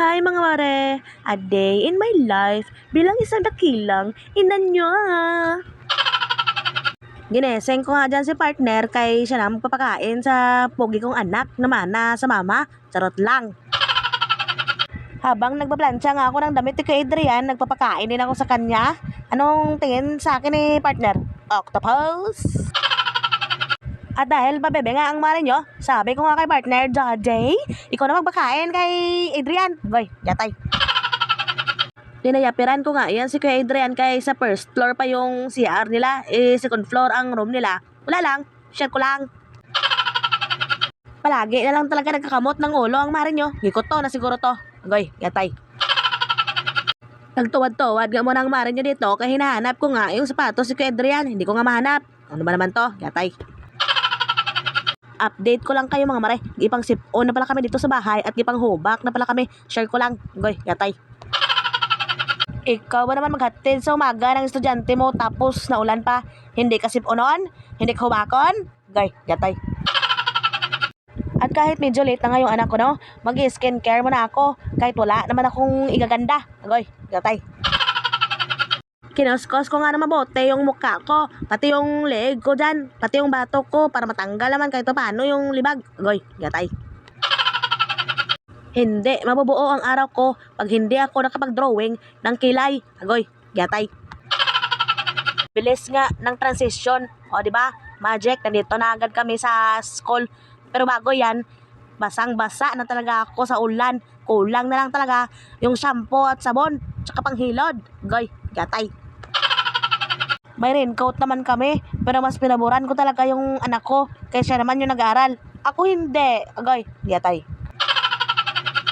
Hi mga mare! A day in my life bilang isang dakilang ina nyo ah. Gineseng ko nga dyan si partner kay siya na magpapakain sa pogi kong anak na mana sa mama. Charot lang. Habang nagbaplansya nga ako ng damit ni kay Adrian, nagpapakain din ako sa kanya. Anong tingin sa akin ni partner? Octopus? At dahil babebe nga ang mare nyo, sabi ko nga kay partner, Jay, ikaw na magpakain kay Adrian. Goy, yatay. Dinayapiran ko nga yan si Kuya Adrian kay sa first floor pa yung CR nila. Eh, second floor ang room nila. Wala lang, share ko lang. Palagi na lang talaga nagkakamot ng ulo ang mare nyo. Gikot to na siguro to. Goy, yatay. Nagtuwad-tuwad nga mo ng mare nyo dito kaya hinahanap ko nga yung sapatos si Kuya Adrian. Hindi ko nga mahanap. Ano ba naman to? Yatay. Update ko lang kayo mga mare. Ipang sip on na pala kami dito sa bahay at ipang hubak na pala kami. Share ko lang. Goy, yatay. Ikaw ba naman maghatid sa umaga ng estudyante mo tapos naulan pa? Hindi ka sip onon? Hindi ka hubakon? Goy, yatay. At kahit medyo late na nga yung anak ko, no? Mag-skincare muna ako. Kahit wala naman akong igaganda. Goy, yatay. Kinuskos ko nga na mabote yung mukha ko, pati yung leg ko dyan, pati yung batok ko para matanggal naman kahit paano yung libag. Goy, yatay. Hindi, mabubuo ang araw ko pag hindi ako nakapag-drawing ng kilay. Agoy, yatay. Bilis nga ng transition. O, di ba? Magic, nandito na agad kami sa school. Pero bago yan, basang-basa na talaga ako sa ulan. Kulang na lang talaga yung shampoo at sabon, tsaka panghilod. Goy, yatay. May raincoat naman kami, pero mas pinaboran ko talaga yung anak ko, kaysa naman yung nag-aaral. Ako hindi. Agoy, yatay.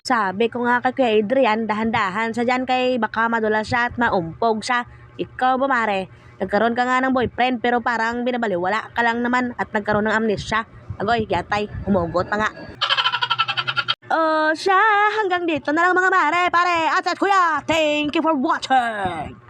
Sabi ko nga kay Kuya Adrian, dahan-dahan sa dyan kay baka madula siya at maumpog siya. Ikaw ba mare? Nagkaroon ka nga ng boyfriend pero parang binabaliwala ka lang naman at nagkaroon ng amnesia. Agoy, yatay, umugot pa nga. Oh, siya, hanggang dito na lang mga mare, pare, at at kuya. Thank you for watching.